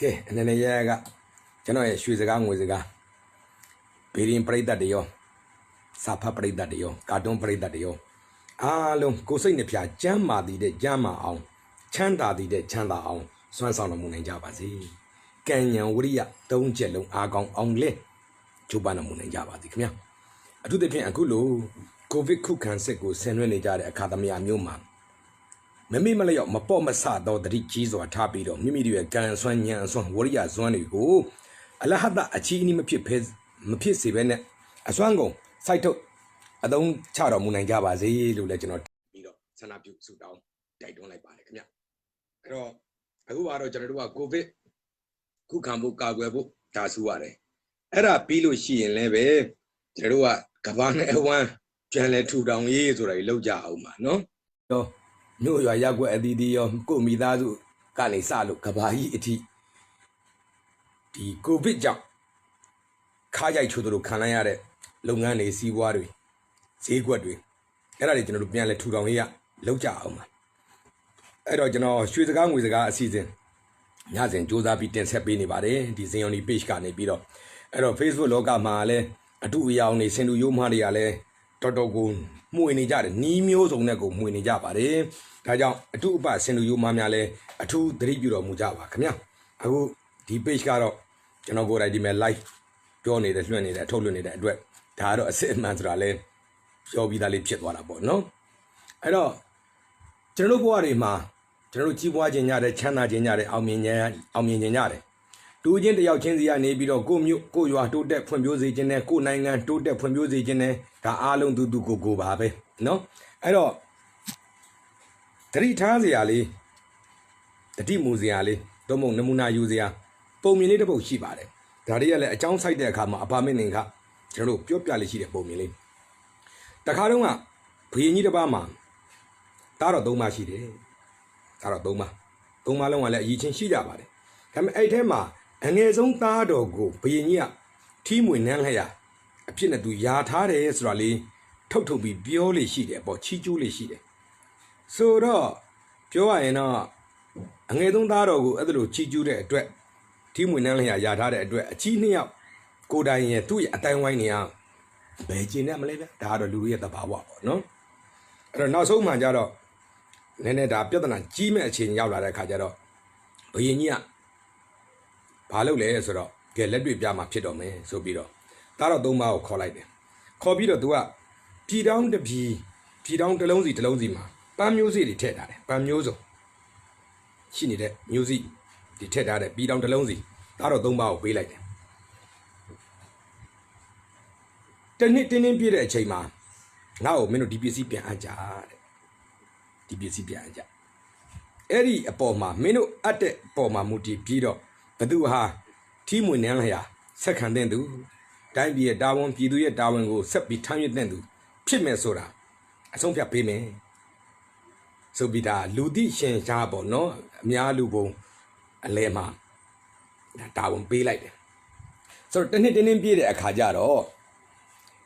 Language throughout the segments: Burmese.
ကဲအနေနဲ့ရရကကျွန်တော်ရဲ့ရွှေစကားငွေစကားဘေရင်ပရိသတ်တွေရောစာဖတ်ပရိသတ်တွေရောကာတွန်းပရိသတ်တွေရောအားလုံးကိုယ်စိတ်နှပြကျမ်းမာတည်တဲ့ကျမ်းမာအောင်ချမ်းသာတည်တဲ့ချမ်းသာအောင်စွမ်းဆောင်တော်မူနိုင်ကြပါစေကံဉဏ်ဝရိယသုံးချက်လုံးအားကောင်းအောင်လဲကျိုးပန်းတော်မူနိုင်ကြပါစေခင်ဗျာအထူးသဖြင့်အခုလိုကိုဗစ်ခုခံစစ်ကိုဆင်နွှဲနေကြတဲ့အခါသမယမျိုးမှာ မမေ့မလျော့မပေါ့မဆတော့တတိကြီးစွာထားပြီးတော့မိမိတို့ရဲ့ကံအစွမ်းညံအစွမ်းဝရိယစွမ်းတွေကိုအလဟတအချီးအနီးမဖြစ်ဖဲမဖြစ်စေဘဲနဲ့အစွမ်းကုန်စိုက်ထုတ်အသုံးချတော်မူနိုင်ကြပါစေလို့လည်းကျွန်တော်ပြီးတော့ဆန္ဒပြုဆုတောင်းတိုက်တွန်းလိုက်ပါတယ်ခင်ဗျအဲ့တော့အခုကတော့ကျွန်တော်တို့ကကိုဗစ်ခုခံဖို့ကာကွယ်ဖို့ဒါဆူရတယ်အဲ့ဒါပြီးလို့ရှိရင်လည်းပဲကျွန်တော်တို့ကကဘာနဲ့အဝမ်းပြန်လဲထူထောင်ရေးဆိုတာကြီးလောက်ကြအောင်ပါနော်တော့ မြို့ရွာရက်ွက်အသီးသီးရောကိုယ့်မိသားစုကနေစလို့ကဘာကြီးအထိဒီကိုဗစ်ကြောင့်ခါးကြိုက်ချိုးတို့ခံလိုက်ရတဲ့လုပ်ငန်းတွေစီးပွားတွေဈေးကွက်တွေအဲ့ဒါတွေကျွန်တော်တို့ပြန်လဲထူထောင်ရေးရလောက်ကြအောင်ပါအဲ့တော့ကျွန်တော်ရွှေစကားငွေစကားအစီအစဉ်ညစဉ်စူးစမ်းပြီးတင်ဆက်ပေးနေပါတယ်ဒီဇင်ယွန်ဒီ page ကနေပြီးတော့အဲ့တော့ Facebook လောကမှာလည်းအတူအယောင်နေစင်တူရိုးမားတွေကလည်း တော်တော်ကိုမှုဝင်နေကြတယ်နီးမျိုးစုံနဲ့ကိုမှုဝင်နေကြပါတယ်ဒါကြောင့်အတူအပစင်တူရိုးမားများလည်းအထူးသတိပြုတော်မူကြပါခင်ဗျာအခုဒီ page ကတော့ကျွန်တော်ကိုယ်တိုင်ဒီမဲ့ live ပြောနေတယ်လွှင့်နေတယ်ထုတ်လွှင့်နေတဲ့အတွက်ဒါကတော့အစစ်အမှန်ဆိုတာလဲပြောပြီးသားလေးဖြစ်သွားတာပေါ့နော်အဲ့တော့ကျွန်တော်တို့ဘဝတွေမှာကျွန်တော်တို့ကြီးပွားခြင်းညတဲ့ချမ်းသာခြင်းညတဲ့အောင်မြင်ခြင်းအောင်မြင်ခြင်းညတဲ့ တူချင်းတယောက်ချင်းစီကနေပြီးတော့ကိုယ့်မြို့ကိုယ့်ရွာတိုးတက်ဖွံ့ဖြိုးစေခြင်းနဲ့ကိုယ့်နိုင်ငံတိုးတက်ဖွံ့ဖြိုးစေခြင်းနဲ့ဒါအားလုံးသူသူကိုယ်ကိုယ်ပါပဲနော်အဲ့တော့တတိထားစရာလေးတတိမူစရာလေးတော့မဟုတ်နမူနာယူစရာပုံမြင်လေးတစ်ပုဒ်ရှိပါတယ်ဒါတွေကလည်းအကြောင်းဆိုင်တဲ့အခါမှာအပါမင်းနေကကျွန်တော်တို့ပြောပြလေးရှိတဲ့ပုံမြင်လေးတခါတော့ကဘုရင်ကြီးတစ်ပါးမှာတားတော့သုံးပါရှိတယ်တားတော့သုံးပါသုံးပါလုံးကလည်းအရေးချင်းရှိကြပါတယ်ဒါပေမဲ့အဲ့ထဲမှာ အငယ်ဆုံးသားတော်ကိုဘုရင်ကြီးကထီးမွေနန်းလျက်အဖြစ်နဲ့သူယာထားတယ်ဆိုတာလေးထုတ်ထုတ်ပြီးပြောလေးရှိတယ်ပေါ့ချီးကျူးလေးရှိတယ်ဆိုတော့ပြောရရင်တော့အငယ်ဆုံးသားတော်ကိုအဲ့ဒါလိုချီးကျူးတဲ့အတွက်ထီးမွေနန်းလျက်ယာထားတဲ့အတွက်အချီးနှစ်ယောက်ကိုယ်တိုင်ရဲ့သူ့ရဲ့အတိုင်းဝိုင်းနေအောင်ဘယ်ကျင်နဲ့မလဲဗျဒါကတော့လူရဲ့သဘာဝပေါ့နော်အဲ့တော့နောက်ဆုံးမှကြတော့နည်းနည်းဒါပြဿနာကြီးမဲ့အချိန်ရောက်လာတဲ့ခါကျတော့ဘုရင်ကြီးက ဘာလုပ်လဲဆိုတော့ကဲလက်တွေ့ပြမှာဖြစ်တော့မယ်ဆိုပြီးတော့တားတော့သုံးပါးကိုခေါ်လိုက်တယ်ခေါ်ပြီးတော့ तू ကပြည်တောင်းတစ်ပြည်ပြည်တောင်းတစ်လုံးစီတစ်လုံးစီမှာပန်းမျိုးစေ့တွေထည့်ထားတယ်ပန်းမျိုးစုံရှိနေတဲ့မျိုးစီတွေထည့်ထားတယ်ပြည်တောင်းတစ်လုံးစီတားတော့သုံးပါးကိုပေးလိုက်တယ်တနစ်တင်းတင်းပြည့်တဲ့အချိန်မှာငါ့ကိုမင်းတို့ဒီပစ္စည်းပြန်အပ်ကြတဲ့ဒီပစ္စည်းပြန်အပ်ကြအဲ့ဒီအပေါ်မှာမင်းတို့အပ်တဲ့အပေါ်မှာမူတည်ပြီးတော့ ဘသူဟာထီးမွေနန်းလျာဆက်ခံတဲ့သူတိုင်းပြည်ရဲ့တာဝန်ပြည်သူရဲ့တာဝန်ကိုဆက်ပြီးထမ်းရွက်တဲ့သူဖြစ်မယ်ဆိုတာအဆုံးဖြတ်ပေးမယ်ဆိုပြီးဒါလူသိရှင်ရှားပေါ့နော်အများလူပုံအလဲမှာဒါတာဝန်ပေးလိုက်တယ်ဆိုတော့တနေ့တင်းတင်းပြည့်တဲ့အခါကျတော့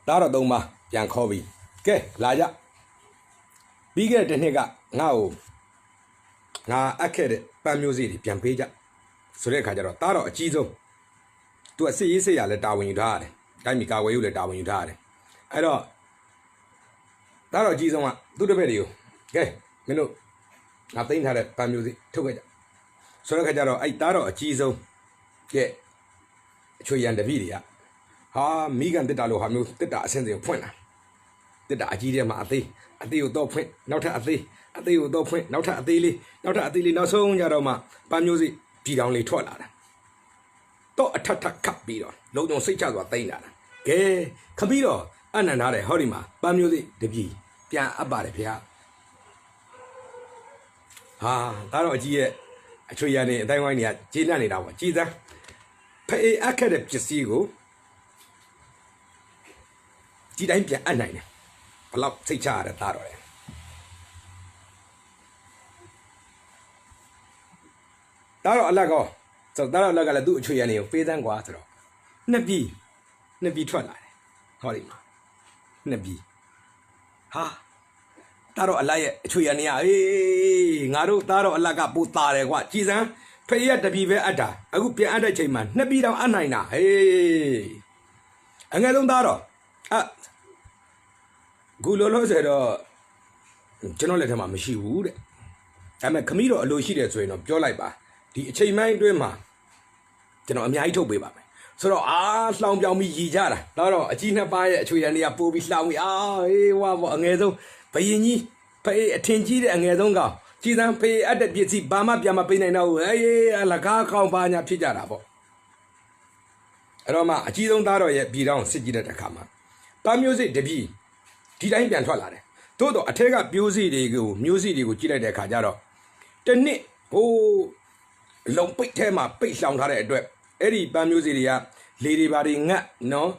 တားတော့သုံးပါပြန်ခေါ်ပြီးကဲလာကြပြီးခဲ့တဲ့နှစ်ကငါ့ကိုငါအပ်ခဲ့တဲ့ပန်းမျိုးစေ့တွေပြန်ပေးကြ ဆိုတဲ့အခါကျတော့တားတော့အကြီးဆုံးသူအစစ်ရေးစစ်ရလဲတာဝန်ယူထားရတယ်တိုင်းပြည်ကာဝယ်ရေးလဲတာဝန်ယူထားရတယ်အဲ့တော့တားတော့အကြီးဆုံးကသူ့တပည့်တွေကိုကဲမင်းတို့ငါသိမ်းထားတဲ့ပန်းမျိုးစေ့ထုတ်ခဲ့ကြဆိုတဲ့အခါကျတော့အဲ့တားတော့အကြီးဆုံးကဲအချွေရန်တပည့်တွေကဟာမိကန်တစ်တာလို့ဟာမျိုးတစ်တာအဆင့်စင်ဖွင့်လာတစ်တာအကြီးတဲ့မှာအသေးအသေးကိုတော့ဖွင့်နောက်ထပ်အသေးအသေးကိုတော့ဖွင့်နောက်ထပ်အသေးလေးနောက်ထပ်အသေးလေးနောက်ဆုံးကြတော့မှပန်းမျိုးစေ့ ပြည်တောင်လေးထွက်လာတာတော့အထက်ထက်ခတ်ပြီးတော့လုံုံစိတ်ချစွာတိမ့်လာတာကဲခပြီးတော့အနန္ထားတယ်ဟောဒီမှာပန်းမျိုးစေ့တပြီပြန်အပ်ပါတယ်ဖေဟာဟာဒါတော့အကြီးရဲ့အချွေရန်နေအတိုင်းဝိုင်းတွေကကျေးနပ်နေတာပေါ့ကြည်စမ်းဖေးအခက်တဲ့ပစ္စည်းကိုဒီတိုင်းပြန်အပ်နိုင်တယ်ဘလောက်စိတ်ချရတဲ့သားတော့လေ သားတော့အလက်ကောဆိုတော့သားတော့အလက်ကလည်းသူ့အချွေရန်နေကိုပေးစမ်းกว่าဆိုတော့နှစ်ပြီနှစ်ပြီထွက်လာတယ်ဟောဒီမှာနှစ်ပြီဟာသားတော့အလက်ရဲ့အချွေရန်နေကအေးငါတို့သားတော့အလက်ကပိုတာတယ်ကွာကြည်စမ်း ဖေးရတပီပဲအပ်တာအခုပြန်အပ်တဲ့ချိန်မှာနှစ်ပြီးတောင်အပ်နိုင်တာဟေးအငယ်ဆုံးသားတော့အဂူလောလောဆယ်တော့ကျွန်တော်လက်ထက်မှာမရှိဘူးတဲ့ဒါပေမဲ့ခမီးတော့အလိုရှိတယ်ဆိုရင်တော့ပြောလိုက်ပါ ဒီအချိန်မိုင်းအတွင်းမှာကျွန်တော်အများကြီးထုတ်ပေးပါမယ်ဆိုတော့အာလှောင်ပြောင်ပြီးရည်ကြတာတော့တော့အကြီးနှစ်ပါးရဲ့အချွေရန်တွေကပိုးပြီးလှောင်ပြီးအာဟေးဝါဘောအငယ်ဆုံးဘယင်ကြီးဖေးအထင်ကြီးတဲ့အငယ်ဆုံးကောင်ကြည်သံဖေးအပ်တဲ့ပစ္စည်းဘာမှပြန်မပေးနိုင်တော့ဘူးအေးအလကားကောင်းပါညာဖြစ်ကြတာပေါ့အဲ့တော့မှအကြီးဆုံးသားတော်ရဲ့ပြည်တော်စစ်ကြည့်တဲ့အခါမှာပန်းမျိုးစစ်တပြီဒီတိုင်းပြန်ထွက်လာတယ်သို့တော့အထက်ကပြိုးစီတွေကိုမျိုးစီတွေကိုကြည့်လိုက်တဲ့အခါကျတော့တစ်နှစ်ဟိုး လုံပိတ်ထဲမှာပိတ်ဆောင်ထားတဲ့အတွက်အဲ့ဒီပန်းမျိုးစီတွေကလေတွေပါတွေငတ်နော်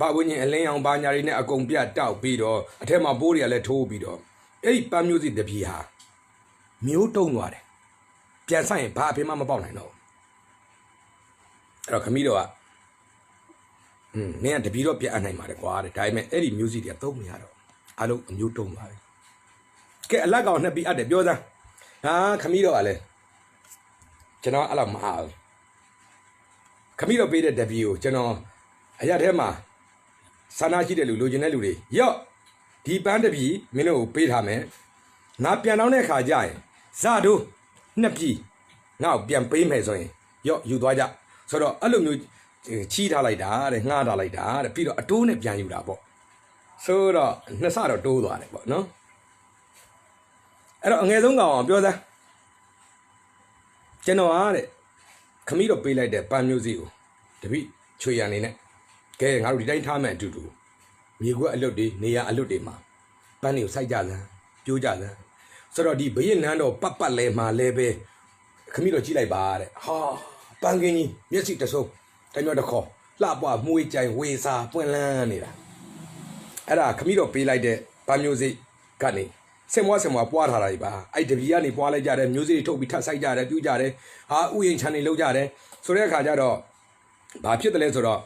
ဘာဝင်းရင်အလင်းအောင်ဘာညာတွေနဲ့အကုန်ပြတ်တောက်ပြီးတော့အထက်မှာပိုးတွေကလည်းထိုးပြီးတော့အဲ့ဒီပန်းမျိုးစီတပြီဟာမျိုးတုံးသွားတယ်ပြန်ဆိုင်ရင်ဘာအဖေမှမပေါက်နိုင်တော့ဘူးအဲ့တော့ခမီးတော့ကอืมနင်ကတပြီတော့ပြန်အပ်နိုင်ပါတယ်ကွာတဲ့ဒါပေမဲ့အဲ့ဒီမျိုးစီတွေကသုံးမရတော့အလုံးအမျိုးတုံးသွားတယ်ကဲအလက်ကောင်နှစ်ပြီးအပ်တယ်ပြောစမ်းဟာခမီးတော့ကလည်း ကျွန်တော်အဲ့လောက်မအားဘူးခမီးတော့ပေးတဲ့တပြီကိုကျွန်တော်အရာထဲမှာစာနာရှိတဲ့လူလိုချင်တဲ့လူတွေရော့ဒီပန်းတပြီမင်းတို့ကိုပေးထားမယ်ငါပြန်တော့တဲ့ခါကျရင်ဇာတို့နှစ်ပြီငါ့ကိုပြန်ပေးမယ်ဆိုရင်ရော့ယူသွားကြဆိုတော့အဲ့လိုမျိုးချီးထားလိုက်တာတဲ့ငှားထားလိုက်တာတဲ့ပြီးတော့အတိုးနဲ့ပြန်ယူတာပေါ့ဆိုတော့နှစ်ဆတော့တိုးသွားတယ်ပေါ့နော်အဲ့တော့အငယ်ဆုံးကောင်အောင်ပြောစမ်း ကျွန်တော်အားတဲ့ခမီးတော့ပေးလိုက်တဲ့ပန်းမျိုးစီကိုတပိချွေရအနေနဲ့ကဲငါတို့ဒီတိုင်းထားမယ်အတူတူမြေကွက်အလွတ်တွေနေရအလွတ်တွေမှာပန်းတွေကိုစိုက်ကြစမ်းပြိုးကြစမ်းဆိုတော့ဒီဘရင်နန်းတော့ပတ်ပတ်လဲမှာလဲပဲခမီးတော့ကြည့်လိုက်ပါတဲ့ဟာပန်းကင်းကြီးမျက်စိတဆုံတမျိုးတစ်ခေါ်လှပွားမှုေးကြိုင်ဝေစာပွင့်လန်းနေတာအဲ့ဒါခမီးတော့ပေးလိုက်တဲ့ပန်းမျိုးစိကနေ စင်မွားစင်မွားပွားထားတာကြီးပါအဲ့တပီကနေပွားလိုက်ကြတယ်မျိုးစိတွေထုတ်ပြီးထပ်ဆိုင်ကြတယ်ပြူးကြတယ်ဟာဥယျာဉ်ချန်နေလောက်ကြတယ်ဆိုတဲ့အခါကျတော့ဘာဖြစ်တယ်လဲဆိုတော့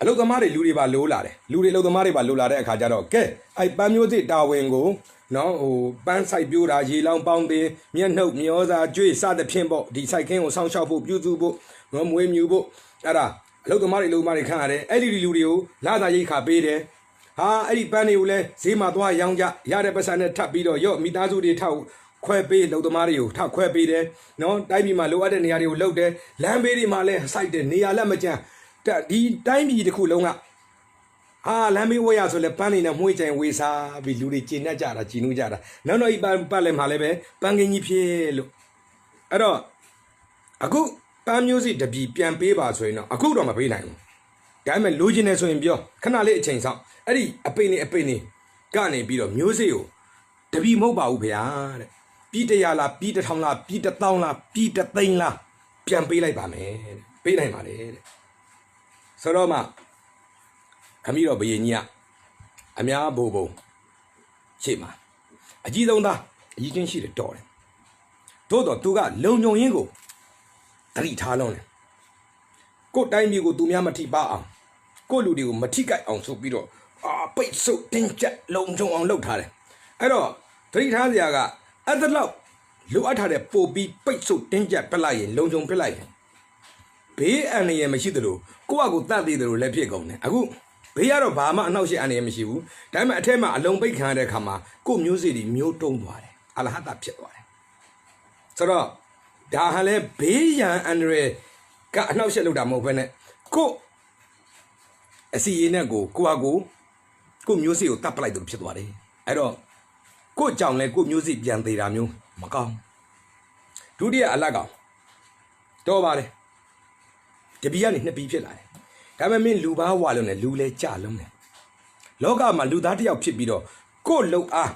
အလုသမားတွေလူတွေပါလိုးလာတယ်လူတွေအလုသမားတွေပါလိုးလာတဲ့အခါကျတော့ကဲအဲ့ပန်းမျိုးစိတာဝန်ကိုနော်ဟိုပန်းဆိုင်ပြိုးတာရေလောင်းပေါင်းတင်မျက်နှုတ်မျောစာကျွေးစသဖြင့်ပေါ့ဒီဆိုင်ခင်းကိုစောင့်ရှောက်ဖို့ပြုစုဖို့နော်မွေးမြူဖို့အဲ့ဒါအလုသမားတွေအလုသမားတွေခန့်ရတယ်အဲ့ဒီလူတွေကိုလာသာရိတ်ခါပေးတယ် ဟာအဲ့ဒီပန်းတွေကိုလည်းဈေးမှာသွားရောင်းကြရတဲ့ပတ်စံနဲ့ထပ်ပြီးတော့ရော့မိသားစုတွေထောက်ခွဲပေးလုံသမားတွေကိုထပ်ခွဲပေးတယ်နော်တိုင်းပြည်မှာလိုအပ်တဲ့နေရာတွေကိုလှုပ်တယ်လမ်းဘေးတွေမှာလည်းစိုက်တယ်နေရာလက်မကျန်ဒီတိုင်းပြည်တစ်ခုလုံးကဟာလမ်းမေးဝဲရဆိုလဲပန်းနေနဲ့မှုေးကြင်ဝေစားပြီးလူတွေကျင်တတ်ကြတာကျင်နူးကြတာနောက်တော့ဤပန်းပတ်လဲမှာလည်းပဲပန်းကင်းကြီးဖြစ်လို့အဲ့တော့အခုပန်းမျိုးစိတပြီပြန်ပေးပါဆိုရင်တော့အခုတော့မပေးနိုင်ဘူး ဒါပေမဲ့လိုချင်တယ်ဆိုရင်ပြောခဏလေးအချိန်ဆောင်အဲ့ဒီအပိနေအပိနေကနေပြီးတော့မျိုးစိကိုတပြီမဟုတ်ပါဘူးဗျာတဲ့ပြီးတရာလားပြီးတစ်ထောင်လားပြီးတစ်သောင်းလားပြီးတစ်သိန်းလားပြန်ပေးလိုက်ပါမယ်တဲ့ပေးနိုင်ပါလေတဲ့ဆိုတော့မှခမီးတော့ဘယင်ကြီးကအများဘိုးဘုံရှေ့မှာအကြီးဆုံးသားအကြီးချင်းရှိတယ်တော်တယ်သို့တော့သူကလုံညုံရင်းကိုတတိထားလုံးတယ်ကိုယ်တိုင်းမျိုးကိုသူများမထိပါအောင် ကိုယ့်လူတွေကိုမထိကြိုက်အောင်ဆိုပြီးတော့အာပိတ်ဆုပ်တင်းကျပ်လုံခြုံအောင်လုပ်ထားတယ်အဲ့တော့တတိထားစရာကအဲ့ဒါလောက်လိုအပ်ထားတဲ့ပို့ပြီးပိတ်ဆုပ်တင်းကျပ်ပြလိုက်ရင်လုံခြုံပြလိုက်ရင်ဘေးအန္တရာယ်မရှိသလိုကိုယ့်အကူတတ်သေးတယ်လို့လည်းဖြစ်ကုန်တယ်အခုဘေးကတော့ဘာမှအနှောက်အယှက်အန္တရာယ်မရှိဘူးဒါပေမဲ့အထက်မှာအလုံးပိတ်ခံရတဲ့အခါမှာကိုယ့်မျိုးစေ့တွေမျိုးတုံးသွားတယ်အလဟတဖြစ်သွားတယ်ဆိုတော့ဒါဟာလဲဘေးရန်အန္တရာယ်ကအနှောက်အယှက်လုပ်တာမဟုတ်ဘဲနဲ့ကိုယ့် အစီရင်နဲ့ကိုကိုယ့်အကူကိုယ့်မျိုးစေ့ကိုတတ်ပလိုက်တယ်လို့ဖြစ်သွားတယ်အဲ့တော့ကိုယ့်ကြောင့်လဲကိုယ့်မျိုးစေ့ပြန်သေးတာမျိုးမကောင်းဒုတိယအလတ်ကောင်တော့ပါတယ်တပီကနေနှစ်ပီဖြစ်လာတယ်ဒါပေမဲ့မင်းလူဘာဝါလုံးနဲ့လူလဲကြလုံးတယ်လောကမှာလူသားတစ်ယောက်ဖြစ်ပြီးတော့ကို့လုံအား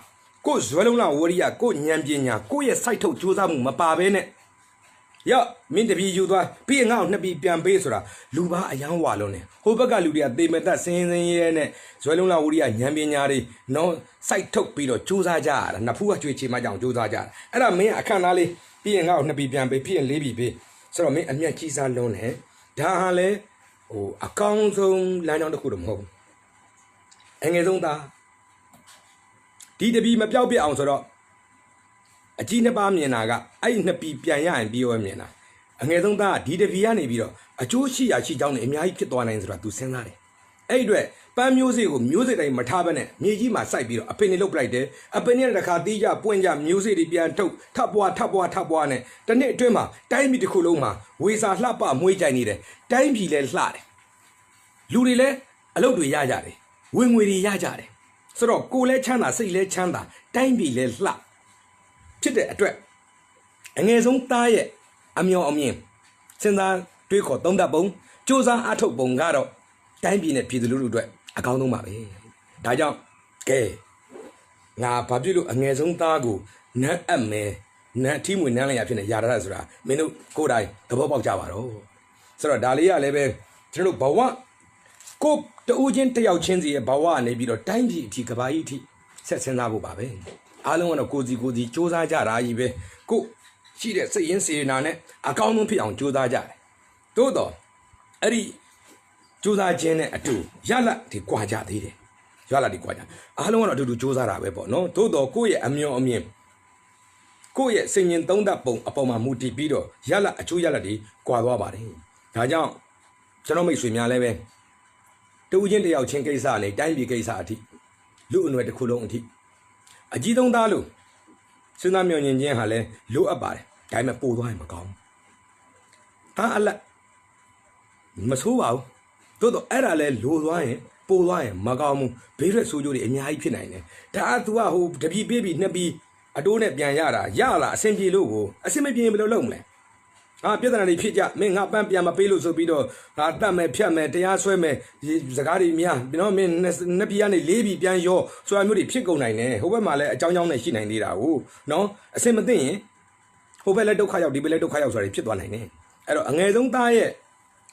ကို့ဇွဲလုံးလာဝရိယကို့ဉာဏ်ပညာကို့ရဲ့စိုက်ထုတ်ကြိုးစားမှုမပါဘဲနဲ့ ရော့မင်းတပီယူသွားပြီးရင်ငါ့ကိုနှစ်ပီပြန်ပေးဆိုတာလူဘာအယမ်းဝါလုံးနဲ့ဟိုဘက်ကလူတွေကသေမသက်စင်းစင်းရဲနဲ့ဇွဲလုံးလာဝရိယဉာဏ်ပညာတွေနော်စိုက်ထုတ်ပြီးတော့ကြိုးစားကြရတာနှစ်ဖူးကကြွေချေမကြောင်ကြိုးစားကြတာအဲ့ဒါမင်းအခန့်သားလေးပြီးရင်ငါ့ကိုနှစ်ပီပြန်ပေးပြီးရင်လေးပီပေးဆိုတော့မင်းအမျက်ကြီးစားလုံးနဲ့ဒါဟာလဲဟိုအကောင်းဆုံးလမ်းကြောင်းတစ်ခုတော့မဟုတ်ဘူးအငယ်ဆုံးသားဒီတပီမပြောက်ပြစ်အောင်ဆိုတော့ အကြီးနှစ်ပါးမြင်တာကအဲ့နှစ်ပီပြန်ရရင်ပြီးရောမြင်တာအငယ်ဆုံးသားကဒီတစ်ပီကနေပြီးတော့အကျိုးရှိရာရှိကြောင်းနဲ့အများကြီးဖြစ်သွားနိုင်ဆိုတာ तू စဉ်းစားတယ်အဲ့ဒီအတွက်ပန်းမျိုးစေ့ကိုမျိုးစေ့တိုင်းမထားဘဲနဲ့မြေကြီးမှာစိုက်ပြီးတော့အပင်တွေလုတ်ပလိုက်တယ်အပင်တွေတခါတီးကြပွင့်ကြမျိုးစေ့တွေပြန်ထုတ်ထပ်ပွားထပ်ပွားထပ်ပွားနဲ့တစ်နှစ်အတွင်းမှာတိုင်းပြည်တစ်ခုလုံးမှာဝေစာလှပမွေးကြိုင်နေတယ်တိုင်းပြည်လည်းလှတယ်လူတွေလည်းအလုပ်တွေရကြတယ်ဝင်ငွေတွေရကြတယ်ဆိုတော့ကိုယ်လည်းချမ်းသာစိတ်လည်းချမ်းသာတိုင်းပြည်လည်းလှ ဖြစ်တဲ့အတွက်အငယ်ဆုံးသားရဲ့အမျော်အမြင်စဉ်းစားတွေးခေါ်သုံးသပ်ပုံစ조사အထုတ်ပုံကတော့တိုင်းပြည်နဲ့ပြည်သူလူထုအတွက်အကောင်းဆုံးပါပဲဒါကြောင့်ကဲငါဘာဖြစ်လို့အငယ်ဆုံးသားကိုနတ်အပ်မယ်နတ်အထီးမွေနန်းလိုက်ရဖြစ်နေရတာဆိုတာမင်းတို့ကိုယ်တိုင်သဘောပေါက်ကြပါတော့ဆိုတော့ဒါလေးကလည်းပဲကျွန်တော်တို့ဘဝကိုတူးချင်းတယောက်ချင်းစီရဲ့ဘဝကနေပြီးတော့တိုင်းပြည်အထိကဘာကြီးအထိဆက်ဆင်းသားဖို့ပါပဲ အားလုံးကတော့ကိုစီကိုစီစူးစမ်းကြတာကြီးပဲကိုရှိတဲ့စိတ်ရင်းစေနာနဲ့အကောင်းဆုံးဖြစ်အောင်စူးစမ်းကြတယ်သို့တော့အဲ့ဒီစူးစမ်းခြင်းနဲ့အတူရလတ်ဒီကြွာကြသေးတယ်ရလတ်ဒီကြွာကြအားလုံးကတော့အတူတူစူးစမ်းတာပဲပေါ့နော်သို့တော့ကိုယ့်ရဲ့အမျော်အမြင်ကိုယ့်ရဲ့စိတ်မြင်သုံးသပ်ပုံအပေါ်မှာမူတည်ပြီးတော့ရလတ်အကျိုးရလတ်ဒီကြွာသွားပါတယ်ဒါကြောင့်ကျွန်တော်မိတ်ဆွေများလည်းပဲတူချင်းတယောက်ချင်းကိစ္စနဲ့တိုင်းပြည်ကိစ္စအထိလူအနွယ်တစ်ခုလုံးအထိ အကြီးဆုံးသားလို့စဉ်းစားမျှော်မြင်ခြင်းဟာလည်းလိုအပ်ပါတယ်ဒါပေမဲ့ပို့သွားရင်မကောင်းဘူးဒါအလက်မဆိုးပါဘူးသို့တော့အဲ့ဒါလည်းလိုသွားရင်ပို့သွားရင်မကောင်းဘူးဘေးရက်ဆိုးကျိုးတွေအများကြီးဖြစ်နိုင်တယ်ဒါက तू ကဟိုတပီပေးပြီးနှစ်ပြီးအတိုးနဲ့ပြန်ရတာရလာအဆင်ပြေလို့ကိုအဆင်မပြေရင်ဘယ်လိုလုပ်မလဲ အာပြဿနာတွေဖြစ်ကြမင်းငါပန်းပြန်မပေးလို့ဆိုပြီးတော့ငါတတ်မယ်ဖြတ်မယ်တရားဆွဲမယ်ဒီစကားတွေများကျွန်တော်မင်းနှစ်နှစ်ပြည်ကနေလေးပြည်ပြန်ရောဆိုတာမျိုးတွေဖြစ်ကုန်နိုင်တယ်ဟိုဘက်မှာလည်းအကြောင်းကြောင်းနဲ့ရှိနိုင်သေးတာကိုနော်အစင်မသိရင်ဟိုဘက်လည်းဒုက္ခရောက်ဒီဘက်လည်းဒုက္ခရောက်ဆိုတာတွေဖြစ်သွားနိုင်တယ်အဲ့တော့အငယ်ဆုံးသားရဲ့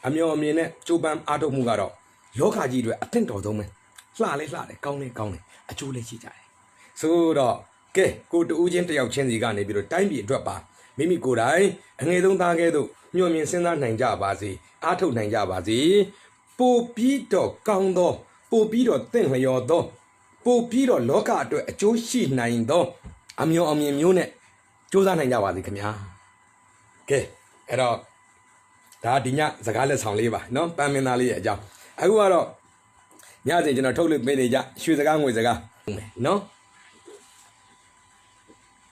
အမျော်အမြင်နဲ့ကြိုးပမ်းအားထုတ်မှုကတော့လောကကြီးတွေအထင်တော်ဆုံးပဲလှလဲလှတယ်ကောင်းလဲကောင်းတယ်အကျိုးလည်းရှိကြတယ်ဆိုတော့ကဲကိုတူးချင်းတယောက်ချင်းစီကနေပြီးတော့တိုင်းပြည်အတွက်ပါ မိမိကိုယ်တိုင်အငယ်ဆုံးသားကဲ့သို့ညှို့မြင်စဉ်းစားနိုင်ကြပါစေအားထုတ်နိုင်ကြပါစေပိုပြီးတော့ကောင်းသောပိုပြီးတော့တင့်လျော်သောပိုပြီးတော့လောကအတွက်အကျိုးရှိနိုင်သော အမျိုးအမြင်မျိုးနဲ့စူးစမ်းနိုင်ကြပါစေခင်ဗျာကဲအဲ့တော့ဒါဒီညစကားလက်ဆောင်လေးပါနော်ပန်းမင်းသားလေးရဲ့အကြောင်းအခုကတော့ညစဉ်ကျွန်တော်ထုတ်လွှင့်ပေးနေကြရွှေစကားငွေစကားနော်